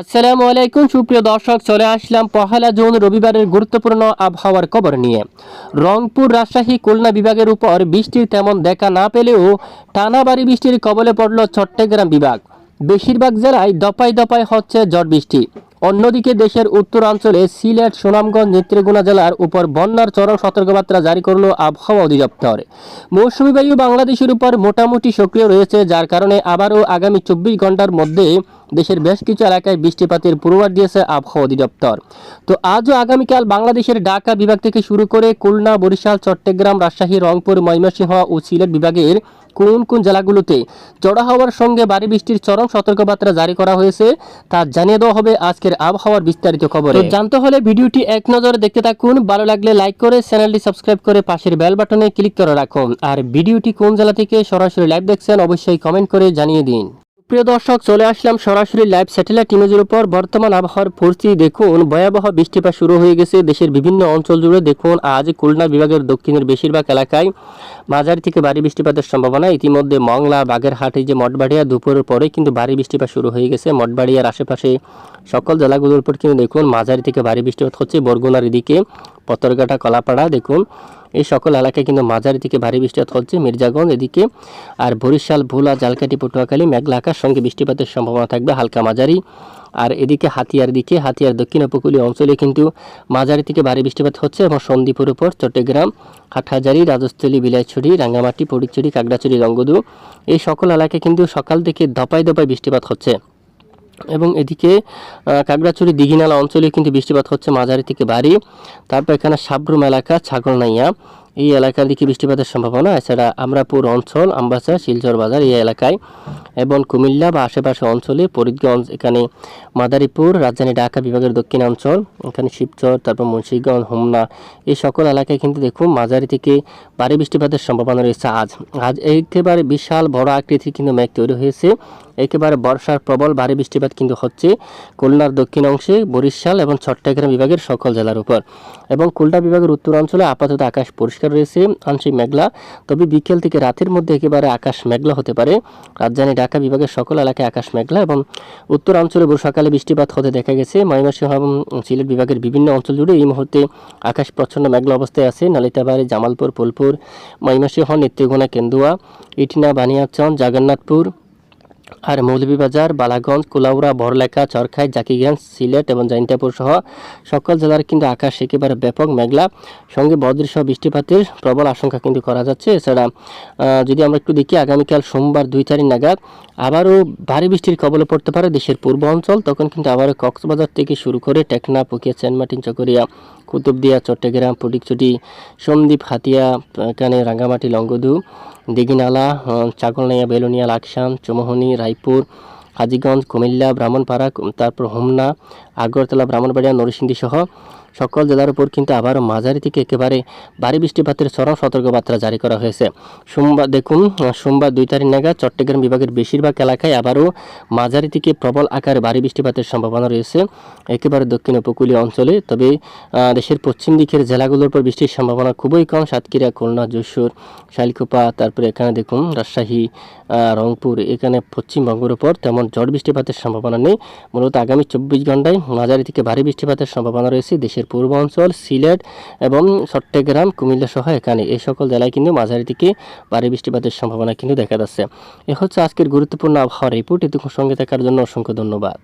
আসসালামু আলাইকুম, সুপ্রিয় দর্শক, চলে আসলাম পহেলা জুন রবিবারের গুরুত্বপূর্ণ আবহাওয়ার খবর নিয়ে। রংপুর, রাজশাহী, খুলনা বিভাগের উপর বৃষ্টির তেমন দেখা না পেলেও টানা বাড়ি বৃষ্টির কবলে পড়ল চট্টগ্রাম বিভাগ। বেশিরভাগ জেলায় দপায় দপায় হচ্ছে ঝড় বৃষ্টি। অন্যদিকে দেশের উত্তরাঞ্চলে সিলেট, সুনামগঞ্জ নেত্রীগুনা জেলার উপর বন্যার চরম সতর্কবার্তা জারি করল আবহাওয়া অধিদপ্তর। মৌসুমী বায়ু বাংলাদেশের উপর মোটামুটি সক্রিয় রয়েছে, যার কারণে আবারও আগামী চব্বিশ ঘণ্টার মধ্যে দেশের বেশ কিছু এলাকায় বৃষ্টিপাতের পূর্বাভাস দিয়েছে আবহাওয়া অধিদপ্তর। তো আজও আগামীকাল বাংলাদেশের ঢাকা বিভাগ থেকে শুরু করে খুলনা, বরিশাল, চট্টগ্রাম, রাজশাহী, রংপুর, ময়মনসিংহ ও সিলেট বিভাগের কোন কোন জেলাগুলোতে জড়া হওয়ার সঙ্গে ভারী বৃষ্টির চরম সতর্কবার্তা জারি করা হয়েছে তা জানিয়ে দেওয়া হবে আজকের আবহাওয়ার বিস্তারিত খবর। জানতে হলে ভিডিওটি এক নজরে দেখতে থাকুন। ভালো লাগলে লাইক করে চ্যানেলটি সাবস্ক্রাইব করে পাশের বেল বাটনে ক্লিক করে রাখুন। আর ভিডিওটি কোন জেলা থেকে সরাসরি লাইভ দেখছেন অবশ্যই কমেন্ট করে জানিয়ে দিন। প্রিয় দর্শক, চলে আসলাম সরাসরি লাইভ স্যাটেলাইট ইমেজের উপর। বর্তমান আবহাওয়ার পরিস্থিতি দেখুন, ভয়াবহ বৃষ্টিপাত শুরু হয়ে গেছে দেশের বিভিন্ন অঞ্চল জুড়ে। দেখুন, আজ খুলনা বিভাগের দক্ষিণের বেশিরভাগ এলাকায় মাঝারি থেকে ভারী বৃষ্টিপাতের সম্ভাবনা। ইতিমধ্যে মংলা, বাগেরহাটে যে মঠবাড়িয়া দুপুরের পরে কিন্তু ভারী বৃষ্টিপাত শুরু হয়ে গেছে। মঠবাড়িয়ার আশেপাশে সকল জেলাগুলোর উপর কিন্তু দেখুন, মাঝারি থেকে ভারী বৃষ্টিপাত হচ্ছে। বরগুনার এদিকে, পতরঘাটা, কলাপাড়া, দেখুন এই সকল এলাকায় কিন্তু মাঝারি থেকে ভারী বৃষ্টিপাত হচ্ছে মির্জাগঞ্জ এদিকে। আর বরিশাল, ভোলা জালকাটি পটুয়াখালী, মেঘলা আকাশ, সঙ্গে বৃষ্টিপাতের সম্ভাবনা থাকবে হালকা মাঝারি। আর এদিকে হাতিয়ার দিকে, হাতিয়ার দক্ষিণ উপকূলীয় অঞ্চলে কিন্তু মাঝারি থেকে ভারী বৃষ্টিপাত হচ্ছে এবং সন্দ্বীপুর উপর চট্টগ্রাম, হাটহাজারি, রাজস্থলী, বিলাইছড়ি, রাঙ্গামাটি, পরিচুরি, কাকড়াছড়ি রঙ্গদু এই সকল এলাকায় কিন্তু সকাল থেকে দপায় দপায় বৃষ্টিপাত হচ্ছে। এবং এদিকে আহ, দিঘিনালা অঞ্চলে কিন্তু বৃষ্টিপাত হচ্ছে মাঝারি থেকে ভারী। তারপর এখানে সাবরুম এলাকা ছাগলনাইয়া। এই এলাকার দিকে বৃষ্টিপাতের সম্ভাবনা। এছাড়া আমরাপুর অঞ্চল, আমবাসা, শিলচর বাজার এই এলাকায় এবং কুমিল্লা বা আশেপাশে অঞ্চলে ফরিদগঞ্জ, এখানে মাদারীপুর, রাজধানী ঢাকা বিভাগের দক্ষিণ অঞ্চল এখানে শিবচর, তারপর মুন্সিগঞ্জ, হোমনা এই সকল এলাকায় কিন্তু দেখুন মাঝারি থেকে ভারী বৃষ্টিপাতের সম্ভাবনা রয়েছে আজ। আজ একেবারে বিশাল বড় আকৃতির কিন্তু মেঘ তৈরি হয়েছে। একেবারে বর্ষার প্রবল ভারী বৃষ্টিপাত কিন্তু হচ্ছে খুলনার দক্ষিণ অংশে, বরিশাল এবং চট্টগ্রাম বিভাগের সকল জেলার উপর। এবং খুলনা বিভাগের উত্তরাঞ্চলে আপাতত আকাশ পরিষ্কার রয়েছে আংশিক মেঘলা। তবে বিকেল থেকে রাতের মধ্যে একেবারে আকাশ মেঘলা হতে পারে। রাজধানী ঢাকা বিভাগের সকল এলাকায় আকাশ মেঘলা এবং উত্তরাঞ্চলে বর্ষাকালে বৃষ্টিপাত হতে দেখা গেছে। ময়মনসিংহ এবং সিলেট বিভাগের বিভিন্ন অঞ্চল জুড়ে এই মুহূর্তে আকাশ প্রচ্ছন্ন মেঘলা অবস্থায় আছে। নালিতাবাড়ি, জামালপুর ফুলপুর ময়মনসিংহ নেত্রীগুনা কেন্দুয়া, ইটিনা বানিয়াচন জগন্নাথপুর আর মৌলভীবাজার, বালাগঞ্জ, কুলাউড়া, বড়লেখা, চরখাই, জাকিগঞ্জ, সিলেট এবং জৈন্তাপুর সহ সকল জেলার কিন্তু আকাশ একেবারে ব্যাপক মেঘলা। সঙ্গে বজ্রসহ বৃষ্টিপাতের প্রবল আশঙ্কা কিন্তু করা যাচ্ছে। এছাড়া যদি আমরা একটু দেখি, আগামীকাল সোমবার দুই তারিখ নাগাদ আবারও ভারী বৃষ্টির কবলে পড়তে পারে দেশের পূর্ব অঞ্চল। তখন কিন্তু আবারও কক্সবাজার থেকে শুরু করে টেকনা পুকিয়া সেন্টমার্টিন চকরিয়া, কুতুবদিয়া, চট্টগ্রাম ফটিকচুটি সন্দ্বীপ হাতিয়া এখানে রাঙ্গামাটি লঙ্গদু দিঘিনালা চাকলনাইয়া, বেলুনিয়া, লাকসাম, চমোহনি, রায়পুর, হাজিগঞ্জ, কুমিল্লা, ব্রাহ্মণপাড়া, তারপর হোমনা, আগরতলা, ব্রাহ্মণবাড়িয়া নরসিংদী সহ সকল জেলার উপর কিন্তু আবারও মাঝারি থেকে একেবারে ভারী বৃষ্টিপাতের চরম সতর্কবার্তা জারি করা হয়েছে। সোমবার, দেখুন, সোমবার দুই তারিখ নাগাদ চট্টগ্রাম বিভাগের বেশিরভাগ এলাকায় আবারও মাঝারি থেকে প্রবল আকারে ভারী বৃষ্টিপাতের সম্ভাবনা রয়েছে, একেবারে দক্ষিণ উপকূলীয় অঞ্চলে। তবে দেশের পশ্চিম দিকের জেলাগুলোর উপর বৃষ্টির সম্ভাবনা খুবই কম, সাতক্ষীরা, খুলনা, যশোর শাইলকুপা তারপরে এখানে দেখুন, রাজশাহী রংপুর, এখানে পশ্চিমবঙ্গের উপর তেমন ঝড় বৃষ্টিপাতের সম্ভাবনা নেই। মূলত আগামী চব্বিশ ঘন্টায় মাঝারি থেকে ভারী বৃষ্টিপাতের সম্ভাবনা রয়েছে দেশের পূর্ব অঞ্চল সিলেট এবং চট্টগ্রাম কুমিল্লা সহ এখানে। এই সকল জেলায় কিন্তু মাঝারি থেকে ভারী বৃষ্টিপাতের সম্ভাবনা কিন্তু দেখা যাচ্ছে। এ হচ্ছে আজকের গুরুত্বপূর্ণ আবহাওয়ার রিপোর্ট। এটুকু সঙ্গে থাকার জন্য অসংখ্য ধন্যবাদ।